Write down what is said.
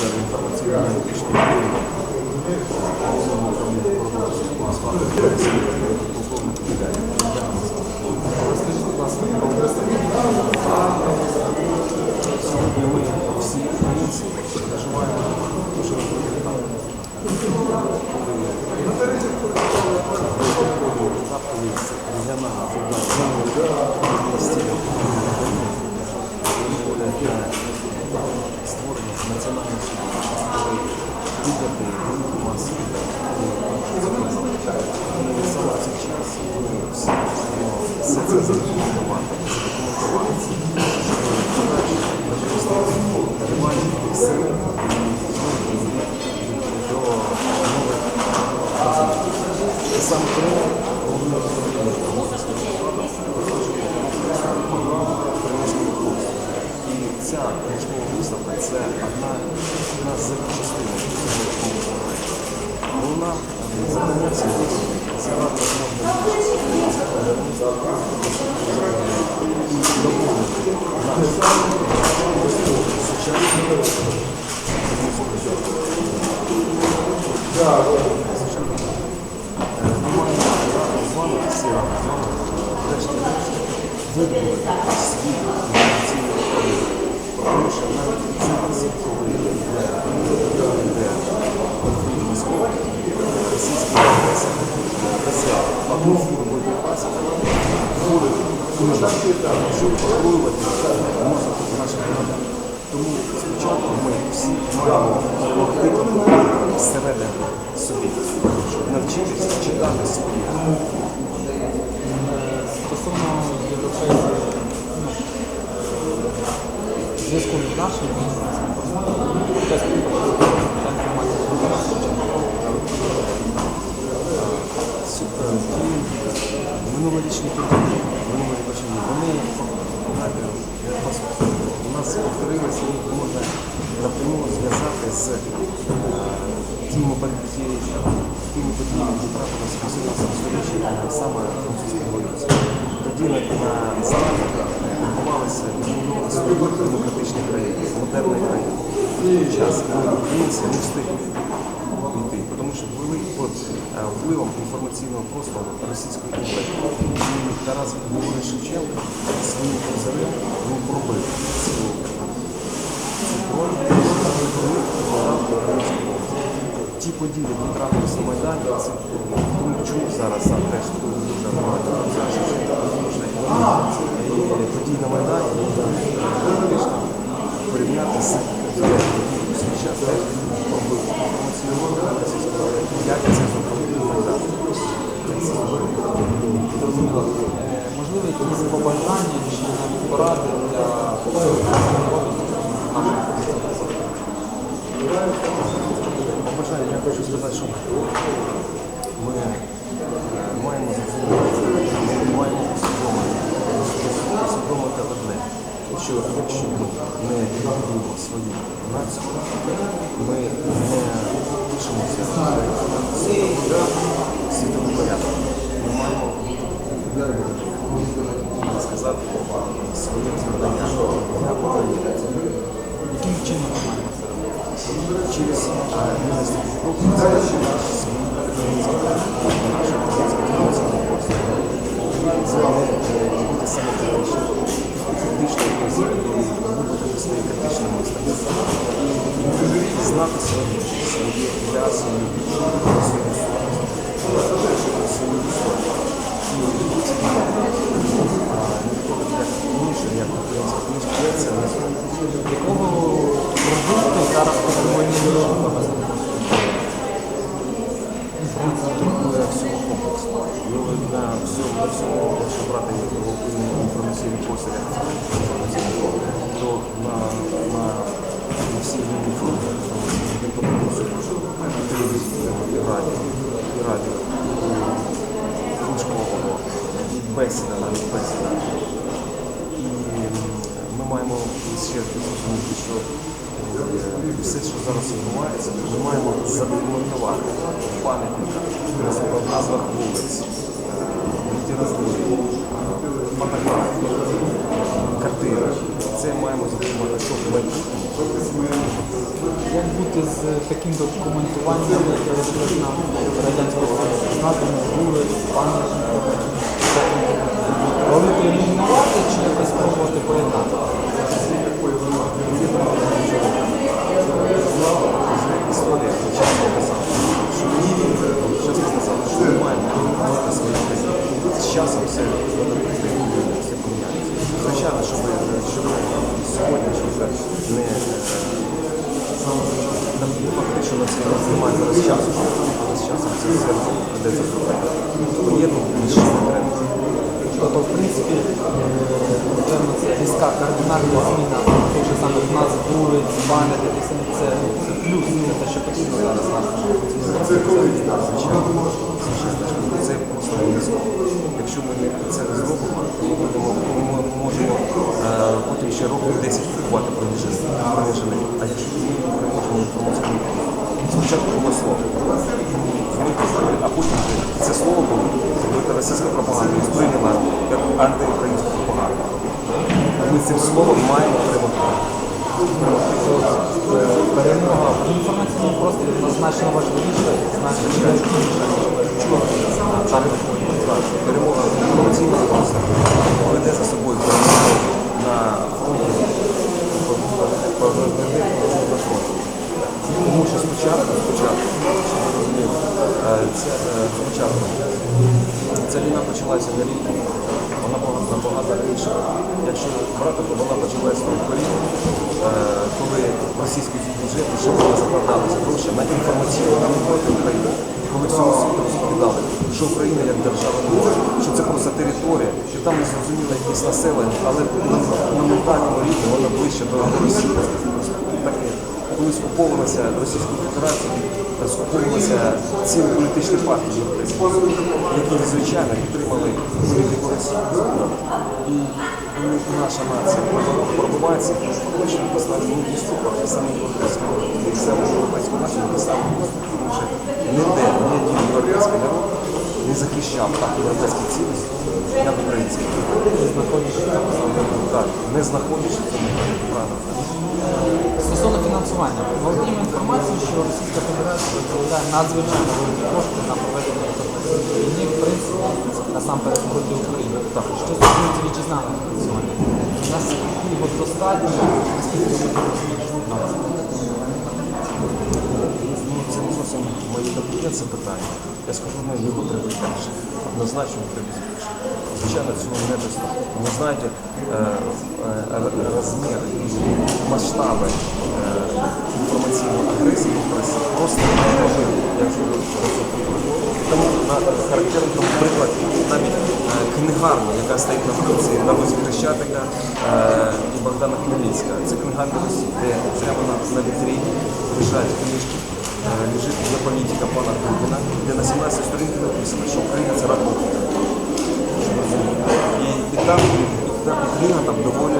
офіцер про Сьогодні ми всі українці переживаємо дуже великий етап. Коли етапковий регіональний футбол стіль створення національного суду, виборний велику масу. І саме в цей час ми всі можемо все це задокументувати, задокументувати це, щоб подальше використовувати ревальні сили і знову до нових процесів. І саме тому головне управління Московської влада приносимо курс. І ця книжкова виставка це одна, одна з частин цього конкурсу. Головна завдання цієї виставки зібрати можна Тому спочатку ми всі маємо всередину собі, щоб навчитися читати свої. Минулорічні події, минулі події, вони у нас повторилися, їх можна напряму зв'язати з е, тими подіями, які трапилися в 18 столітті, саме французької революції. Тоді на, Заході відбувалися демократичні країни, модерні країни. В час українці, не встигли що були під е, впливом інформаційного простору Російської імперії. Тарас Григорович Шевченко своїм козирем він пробив мові. Ті події, які трапилися на Майдані, це тому чому зараз теж дуже багато зараз події на Майдані фактично порівняти з подіями, які у свій час теж пробив інформаційну мову російської імперії. Як це. Е, Можливо, якісь побажання чи поради для Побажання, я хочу сказати, що ми е, маємо зрозуміти, ми маємо усвідомити, одне, що якщо ми не будуємо свою націю, ми не лишимося світовий порядок. Ми маємо сказати, своє завдання для покоління. Яким чином ми маємо це робити? через наша українська послуга. Це не бути позицією, вибудити своє критичне мислення. І знати своє, своє я, свою душу, свою совість, свою історію. І ці а не такого як інше, як українська книжка, я це не знаю. Якого продукту зараз потребує найбільше? Всього комплексу. На всьому, якщо брати його інформаційний простір, як інформаційний простір, то на, на, на всі рівні фронту інформаційні він потрібно і телевізію, і радіо, і радіо, книжкового, бесіда, навіть бесіда. І ми маємо ще зрозуміти, що е, все, що зараз відбувається, ми маємо задокументувати в пам'ятниках, в назвах вулиць, літературі, фотографії, картини. Це маємо задокументувати, щоб в майбутньому Як бути з таким документуванням, яке лишилось нам радянського Союзу, з назвами вулиць, пам'ятників, робити елімінувати чи якось спробувати поєднати? Історія чесно казала, що чесно сказала, що немає можна своїх країн. З часом все воно прийде, все поміняється. Звичайно, щоб, щоб сьогодні щоб не е, там фактично на це немає зараз часу, але з часом це все зробити. Поєднувати між треба. Тобто, в принципі, це різка кардинальна зміна тих же самих назв вулиць, пам'яток, і це, це плюс, це те, що потрібно зараз нам. Це це просто обов'язково. Якщо ми це не зробимо, то ми можемо е, потім ще років 10 купувати бронежилети. А якщо ми можемо інформаційно, спочатку було слово, а потім це слово було зробити російська пропаганда і сприйняла як антиукраїнську пропаганду. Ми цим словом маємо перемогти. Е, Перемога в інформаційному просторі значно важливіша, значно важливіша, перемога в інформаційному просторі поведе за собою перемогу на фронті, поведе перемогу на фронті. Тому що спочатку, спочатку, щоб ви розуміли, е, це, е, спочатку ця війна почалася на рік, вона була набагато раніше. Якщо брати, то вона почалася в Україні, коли російські бюджети ще були закладалися гроші на інформаційну роботу України. Коли всьому світу розповідали, що Україна як держава не може, що це просто територія, що там не зрозуміло якесь населення, але на, ментальному рівні вона ближче до Росії. Так коли скуповувалася Російською Федерацією, скуповувалися цілі політичні партії європейські, які звичайно підтримали політику Росії. І коли наша нація пробувається, фактично поставили не дійсно саме європейську, саме європейську націю тому що ніде ні один європейський народ не захищав так європейські цінності, як український. Так, не знаходячись в цьому правильно. Стосовно фінансування, володіємо інформацією, що Російська Федерація виділяє надзвичайно великі кошти на проведення війни, в принципі, насамперед проти України. Так, що стосується вітчизняного фінансування, наскільки його достатньо, наскільки його? Ну, це не зовсім моє компетенція питання. Я скажу, ну, його треба більше. Однозначно треба більше. Звичайно, цього недостатньо. Ви знаєте, розмір і масштаби е, інформаційної агресії просто неможливо. Я вже про. Тому характерний тому приклад навіть е, книгарня, яка стоїть на вулиці на вулиці Хрещатика е, і Богдана Хмельницька. Це книгарня де прямо на, вітріні лежать книжки. Е, Лежить геополітика пана Путіна, де на 17 сторінки написано, що Україна це раб І, і там, і там і книга там доволі